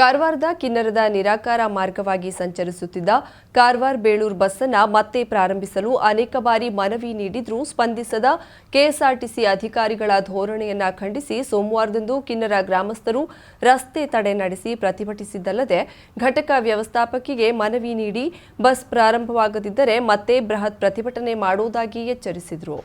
ಕಾರವಾರದ ಕಿನ್ನರದ ನಿರಾಕಾರ ಮಾರ್ಗವಾಗಿ ಸಂಚರಿಸುತ್ತಿದ್ದ ಕಾರವಾರ ಬೇಳೂರು ಬಸ್ಸನ್ನು ಮತ್ತೆ ಪ್ರಾರಂಭಿಸಲು ಅನೇಕ ಬಾರಿ ಮನವಿ ನೀಡಿದ್ರೂ ಸ್ಪಂದಿಸದ ಕೆಎಸ್ಆರ್ಟಿಸಿ ಅಧಿಕಾರಿಗಳ ಧೋರಣೆಯನ್ನ ಖಂಡಿಸಿ ಸೋಮವಾರದಂದು ಕಿನ್ನರ ಗ್ರಾಮಸ್ಥರು ರಸ್ತೆ ತಡೆ ನಡೆಸಿ ಪ್ರತಿಭಟಿಸಿದ್ದಲ್ಲದೆ ಘಟಕ ವ್ಯವಸ್ಥಾಪಕಿಗೆ ಮನವಿ ನೀಡಿ ಬಸ್ ಪ್ರಾರಂಭವಾಗದಿದ್ದರೆ ಮತ್ತೆ ಬೃಹತ್ ಪ್ರತಿಭಟನೆ ಮಾಡುವುದಾಗಿ ಎಚ್ಚರಿಸಿದರು.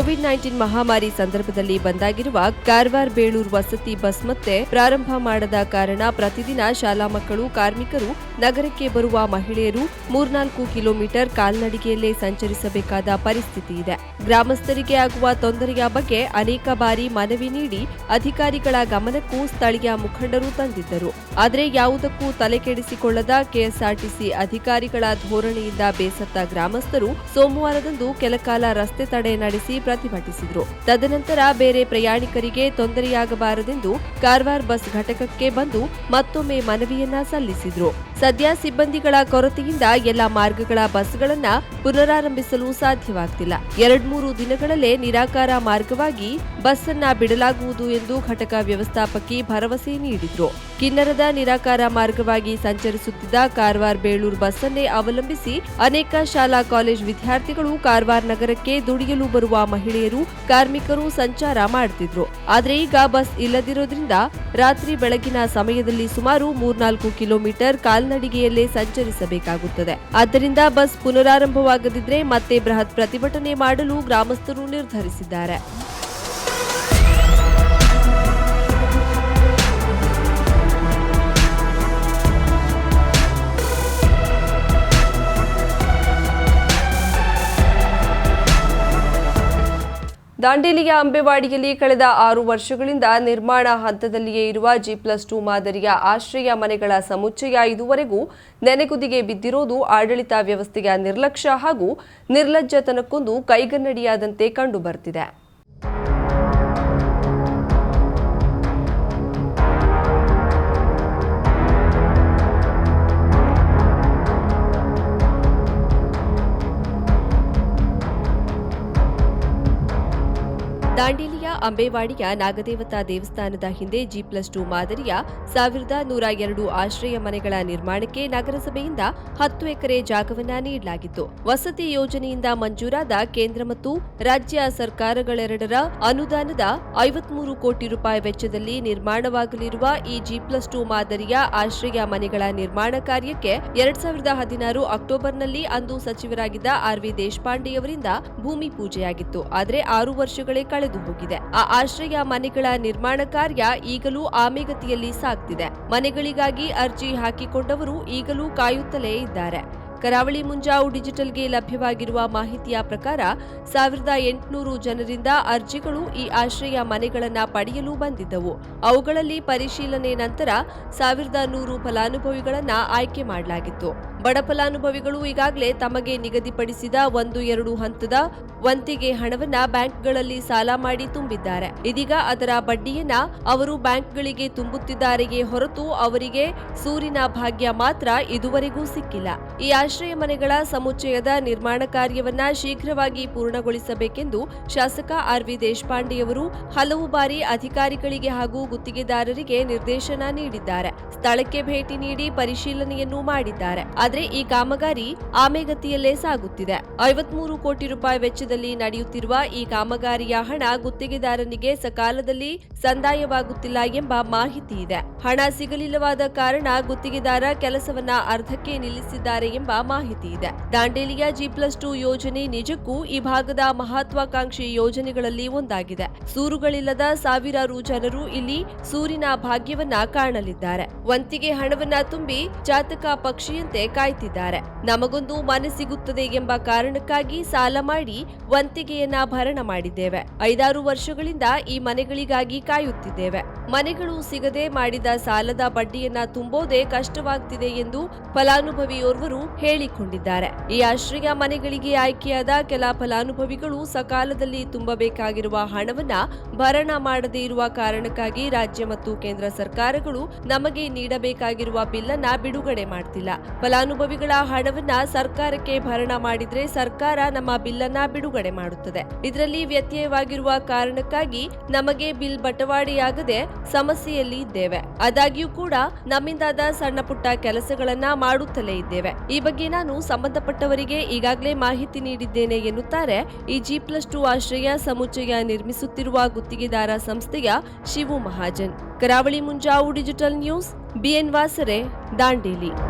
ಕೋವಿಡ್ ನೈನ್ಟೀನ್ ಮಹಾಮಾರಿ ಸಂದರ್ಭದಲ್ಲಿ ಬಂದಾಗಿರುವ ಕಾರವಾರ ಬೇಳೂರು ವಸತಿ ಬಸ್ ಮತ್ತೆ ಪ್ರಾರಂಭ ಮಾಡದ ಕಾರಣ ಪ್ರತಿದಿನ ಶಾಲಾ ಮಕ್ಕಳು, ಕಾರ್ಮಿಕರು, ನಗರಕ್ಕೆ ಬರುವ ಮಹಿಳೆಯರು ಮೂರ್ನಾಲ್ಕು ಕಿಲೋಮೀಟರ್ ಕಾಲ್ನಡಿಗೆಯಲ್ಲೇ ಸಂಚರಿಸಬೇಕಾದ ಪರಿಸ್ಥಿತಿ ಇದೆ. ಗ್ರಾಮಸ್ಥರಿಗೆ ಆಗುವ ತೊಂದರೆಯ ಬಗ್ಗೆ ಅನೇಕ ಬಾರಿ ಮನವಿ ನೀಡಿ ಅಧಿಕಾರಿಗಳ ಗಮನಕ್ಕೂ ಸ್ಥಳೀಯ ಮುಖಂಡರು ತಂದಿದ್ದರು. ಆದರೆ ಯಾವುದಕ್ಕೂ ತಲೆಕೆಡಿಸಿಕೊಳ್ಳದ ಕೆಎಸ್ಆರ್ಟಿಸಿ ಅಧಿಕಾರಿಗಳ ಧೋರಣೆಯಿಂದ ಬೇಸತ್ತ ಗ್ರಾಮಸ್ಥರು ಸೋಮವಾರದಂದು ಕೆಲಕಾಲ ರಸ್ತೆ ತಡೆ ನಡೆಸಿ ಪ್ರತಿಭಟಿಸಿದರು. ತದನಂತರ ಬೇರೆ ಪ್ರಯಾಣಿಕರಿಗೆ ತೊಂದರೆಯಾಗಬಾರದೆಂದು ಕಾರವಾರ ಬಸ್ ಘಟಕಕ್ಕೆ ಬಂದು ಮತ್ತೊಮ್ಮೆ ಮನವಿಯನ್ನ ಸಲ್ಲಿಸಿದ್ರು. ಸದ್ಯ ಸಿಬ್ಬಂದಿಗಳ ಕೊರತೆಯಿಂದ ಎಲ್ಲ ಮಾರ್ಗಗಳ ಬಸ್ಗಳನ್ನ ಪುನರಾರಂಭಿಸಲು ಸಾಧ್ಯವಾಗ್ತಿಲ್ಲ. ಎರಡ್ಮೂರು ದಿನಗಳಲ್ಲೇ ನಿರಾಕಾರ ಮಾರ್ಗವಾಗಿ ಬಸ್ ಅನ್ನ ಬಿಡಲಾಗುವುದು ಎಂದು ಘಟಕ ವ್ಯವಸ್ಥಾಪಕಿ ಭರವಸೆ ನೀಡಿದ್ರು. ಕಿನ್ನರದ ನಿರಾಕಾರ ಮಾರ್ಗವಾಗಿ ಸಂಚರಿಸುತ್ತಿದ್ದ ಕಾರವಾರ ಬೇಳೂರು ಬಸ್ ಅನ್ನೇ ಅವಲಂಬಿಸಿ ಅನೇಕ ಶಾಲಾ ಕಾಲೇಜ್ ವಿದ್ಯಾರ್ಥಿಗಳು ಕಾರವಾರ ನಗರಕ್ಕೆ ದುಡಿಯಲು ಬರುವ ಮಹಿಳೆಯರು, ಕಾರ್ಮಿಕರು ಸಂಚಾರ ಮಾಡುತ್ತಿದ್ರು. ಆದರೆ ಈಗ ಬಸ್ ಇಲ್ಲದಿರೋದ್ರಿಂದ ರಾತ್ರಿ ಬೆಳಗಿನ ಸಮಯದಲ್ಲಿ ಸುಮಾರು ಮೂರ್ನಾಲ್ಕು ಕಿಲೋಮೀಟರ್ ಕಾಲ್ನಡಿಗೆಯಲ್ಲೇ ಸಂಚರಿಸಬೇಕಾಗುತ್ತದೆ. ಆದ್ದರಿಂದ ಬಸ್ ಪುನರಾರಂಭವಾಗದಿದ್ರೆ ಮತ್ತೆ ಬೃಹತ್ ಪ್ರತಿಭಟನೆ ಮಾಡಲು ಗ್ರಾಮಸ್ಥರು ನಿರ್ಧರಿಸಿದ್ದಾರೆ. ದಾಂಡೇಲಿಯ ಅಂಬೆವಾಡಿಯಲ್ಲಿ ಕಳೆದ ಆರು ವರ್ಷಗಳಿಂದ ನಿರ್ಮಾಣ ಹಂತದಲ್ಲಿಯೇ ಇರುವ ಜಿ ಪ್ಲಸ್ ಟು ಮಾದರಿಯ ಆಶ್ರಯ ಮನೆಗಳ ಸಮುಚ್ಚಯ ಇದುವರೆಗೂ ನೆನೆಗುದಿಗೆ ಬಿದ್ದಿರೋದು ಆಡಳಿತ ವ್ಯವಸ್ಥೆಯ ನಿರ್ಲಕ್ಷ್ಯ ಹಾಗೂ ನಿರ್ಲಜ್ಜತನಕ್ಕೊಂದು ಕೈಗನ್ನಡಿಯಾದಂತೆ ಕಂಡುಬರ್ತಿದೆ. ದಾಂಡೇಲಿಯ ಅಂಬೇವಾಡಿಯ ನಾಗದೇವತಾ ದೇವಸ್ಥಾನದ ಹಿಂದೆ ಜಿ ಪ್ಲಸ್ ಟು ಮಾದರಿಯ ಸಾವಿರದ ನೂರ ಎರಡು ಆಶ್ರಯ ಮನೆಗಳ ನಿರ್ಮಾಣಕ್ಕೆ ನಗರಸಭೆಯಿಂದ ಹತ್ತು ಎಕರೆ ಜಾಗವನ್ನ ನೀಡಲಾಗಿತ್ತು. ವಸತಿ ಯೋಜನೆಯಿಂದ ಮಂಜೂರಾದ ಕೇಂದ್ರ ಮತ್ತು ರಾಜ್ಯ ಸರ್ಕಾರಗಳೆರಡರ ಅನುದಾನದ ಐವತ್ಮೂರು ಕೋಟಿ ರೂಪಾಯಿ ವೆಚ್ಚದಲ್ಲಿ ನಿರ್ಮಾಣವಾಗಲಿರುವ ಈ ಜಿ ಪ್ಲಸ್ ಟು ಮಾದರಿಯ ಆಶ್ರಯ ಮನೆಗಳ ನಿರ್ಮಾಣ ಕಾರ್ಯಕ್ಕೆ ಎರಡ್ ಸಾವಿರದ ಹದಿನಾರು ಅಕ್ಟೋಬರ್ನಲ್ಲಿ ಅಂದು ಸಚಿವರಾಗಿದ್ದ ಆರ್ ವಿ ದೇಶಪಾಂಡೆಯವರಿಂದ ಭೂಮಿ ಪೂಜೆಯಾಗಿತ್ತು. ಆದರೆ ಆರು ವರ್ಷಗಳೇ ಕಳೆದು ಹೋಗಿದೆ ಆ ಆಶ್ರಯ ಮನೆಗಳ ನಿರ್ಮಾಣ ಕಾರ್ಯ ಈಗಲೂ ಆಮೆಗತಿಯಲ್ಲಿ ಸಾಗ್ತಿದೆ. ಮನೆಗಳಿಗಾಗಿ ಅರ್ಜಿ ಹಾಕಿಕೊಂಡವರು ಈಗಲೂ ಕಾಯುತ್ತಲೇ ಇದ್ದಾರೆ. ಕರಾವಳಿ ಮುಂಜಾವು ಡಿಜಿಟಲ್ಗೆ ಲಭ್ಯವಾಗಿರುವ ಮಾಹಿತಿಯ ಪ್ರಕಾರ ಸಾವಿರದ ಎಂಟುನೂರು ಜನರಿಂದ ಅರ್ಜಿಗಳು ಈ ಆಶ್ರಯ ಮನೆಗಳನ್ನು ಪಡೆಯಲು ಬಂದಿದ್ದವು. ಅವುಗಳಲ್ಲಿ ಪರಿಶೀಲನೆ ನಂತರ ಸಾವಿರದ ನೂರು ಫಲಾನುಭವಿಗಳನ್ನು ಆಯ್ಕೆ ಮಾಡಲಾಗಿತ್ತು. ಬಡ ಫಲಾನುಭವಿಗಳು ಈಗಾಗಲೇ ತಮಗೆ ನಿಗದಿಪಡಿಸಿದ ಒಂದು ಎರಡು ಹಂತದ ವಂತಿಗೆ ಹಣವನ್ನ ಬ್ಯಾಂಕ್ಗಳಲ್ಲಿ ಸಾಲ ಮಾಡಿ ತುಂಬಿದ್ದಾರೆ. ಇದೀಗ ಅದರ ಬಡ್ಡಿಯನ್ನ ಅವರು ಬ್ಯಾಂಕ್ಗಳಿಗೆ ತುಂಬುತ್ತಿದ್ದಾರೆಯೇ ಹೊರತು ಅವರಿಗೆ ಸೂರಿನ ಭಾಗ್ಯ ಮಾತ್ರ ಇದುವರೆಗೂ ಸಿಕ್ಕಿಲ್ಲ. ಈ ಆಶ್ರಯ ಮನೆಗಳ ಸಮುಚ್ಚಯದ ನಿರ್ಮಾಣ ಕಾರ್ಯವನ್ನ ಶೀಘ್ರವಾಗಿ ಪೂರ್ಣಗೊಳಿಸಬೇಕೆಂದು ಶಾಸಕ ಆರ್ ವಿ ದೇಶಪಾಂಡೆಯವರು ಹಲವು ಬಾರಿ ಅಧಿಕಾರಿಗಳಿಗೆ ಹಾಗೂ ಗುತ್ತಿಗೆದಾರರಿಗೆ ನಿರ್ದೇಶನ ನೀಡಿದ್ದಾರೆ. ಸ್ಥಳಕ್ಕೆ ಭೇಟಿ ನೀಡಿ ಪರಿಶೀಲನೆಯನ್ನು ಮಾಡಿದ್ದಾರೆ. ಆದರೆ ಈ ಕಾಮಗಾರಿ ಆಮೆಗತಿಯಲ್ಲೇ ಸಾಗುತ್ತಿದೆ. ಐವತ್ಮೂರು ಕೋಟಿ ರೂಪಾಯಿ ವೆಚ್ಚದಲ್ಲಿ ನಡೆಯುತ್ತಿರುವ ಈ ಕಾಮಗಾರಿಯ ಹಣ ಗುತ್ತಿಗೆದಾರನಿಗೆ ಸಕಾಲದಲ್ಲಿ ಸಂದಾಯವಾಗುತ್ತಿಲ್ಲ ಎಂಬ ಮಾಹಿತಿ ಇದೆ. ಹಣ ಸಿಗಲಿಲ್ಲವಾದ ಕಾರಣ ಗುತ್ತಿಗೆದಾರ ಕೆಲಸವನ್ನ ಅರ್ಧಕ್ಕೆ ನಿಲ್ಲಿಸಿದ್ದಾರೆ ಎಂಬ ಮಾಹಿತಿ ಇದೆ. ದಾಂಡೇಲಿಯ ಜಿ ಪ್ಲಸ್ ಟು ಯೋಜನೆ ನಿಜಕ್ಕೂ ಈ ಭಾಗದ ಮಹತ್ವಾಕಾಂಕ್ಷಿ ಯೋಜನೆಗಳಲ್ಲಿ ಒಂದಾಗಿದೆ. ಸೂರುಗಳಿಲ್ಲದ ಸಾವಿರಾರು ಜನರು ಇಲ್ಲಿ ಸೂರಿನ ಭಾಗ್ಯವನ್ನ ಕಾಣಲಿದ್ದಾರೆ. ವಂತಿಗೆ ಹಣವನ್ನ ತುಂಬಿ ಜಾತಕ ಪಕ್ಷಿಯಂತೆ ಕಾಯ್ತಿದ್ದಾರೆ. ನಮಗೊಂದು ಮನೆ ಸಿಗುತ್ತದೆ ಎಂಬ ಕಾರಣಕ್ಕಾಗಿ ಸಾಲ ಮಾಡಿ ವಂತಿಗೆಯನ್ನ ಭರಣ ಮಾಡಿದ್ದೇವೆ. ಐದಾರು ವರ್ಷಗಳಿಂದ ಈ ಮನೆಗಳಿಗಾಗಿ ಕಾಯುತ್ತಿದ್ದೇವೆ. ಮನೆಗಳು ಸಿಗದೆ ಮಾಡಿದ ಸಾಲದ ಬಡ್ಡಿಯನ್ನ ತುಂಬೋದೇ ಕಷ್ಟವಾಗ್ತಿದೆ ಎಂದು ಫಲಾನುಭವಿಯೋರ್ವರು ಹೇಳಿಕೊಂಡಿದ್ದಾರೆ. ಈ ಆಶ್ರಯ ಮನೆಗಳಿಗೆ ಆಯ್ಕೆಯಾದ ಕೆಲ ಫಲಾನುಭವಿಗಳು ಸಕಾಲದಲ್ಲಿ ತುಂಬಬೇಕಾಗಿರುವ ಹಣವನ್ನ ಭರಣ ಮಾಡದೇ ಇರುವ ಕಾರಣಕ್ಕಾಗಿ ರಾಜ್ಯ ಮತ್ತು ಕೇಂದ್ರ ಸರ್ಕಾರಗಳು ನಮಗೆ ನೀಡಬೇಕಾಗಿರುವ ಬಿಲ್ ಅನ್ನ ಬಿಡುಗಡೆ ಮಾಡ್ತಿಲ್ಲ. ಫಲಾನುಭವಿಗಳ ಹಣವನ್ನ ಸರ್ಕಾರಕ್ಕೆ ಭರಣ ಮಾಡಿದ್ರೆ ಸರ್ಕಾರ ನಮ್ಮ ಬಿಲ್ ಅನ್ನ ಬಿಡುಗಡೆ ಮಾಡುತ್ತದೆ. ಇದರಲ್ಲಿ ವ್ಯತ್ಯಯವಾಗಿರುವ ಕಾರಣಕ್ಕಾಗಿ ನಮಗೆ ಬಿಲ್ ಬಟವಾಡೆಯಾಗದೆ ಸಮಸ್ಯೆಯಲ್ಲಿ ಇದ್ದೇವೆ. ಆದಾಗ್ಯೂ ಕೂಡ ನಮ್ಮಿಂದಾದ ಸಣ್ಣ ಪುಟ್ಟ ಕೆಲಸಗಳನ್ನ ಮಾಡುತ್ತಲೇ ಇದ್ದೇವೆ. ಈ ಬಗ್ಗೆ ನಾನು ಸಂಬಂಧಪಟ್ಟವರಿಗೆ ಈಗಾಗಲೇ ಮಾಹಿತಿ ನೀಡಿದ್ದೇನೆ ಎನ್ನುತ್ತಾರೆ. ಈ ಜಿ ಪ್ಲಸ್ ಟು ಆಶ್ರಯ ಸಮುಚ್ಚಯ ನಿರ್ಮಿಸುತ್ತಿರುವ ಗುತ್ತಿಗೆದಾರ ಸಂಸ್ಥೆಯ Shivu Mahajan. Karavali Munjavu digital news, BN Vasare, Dandeli.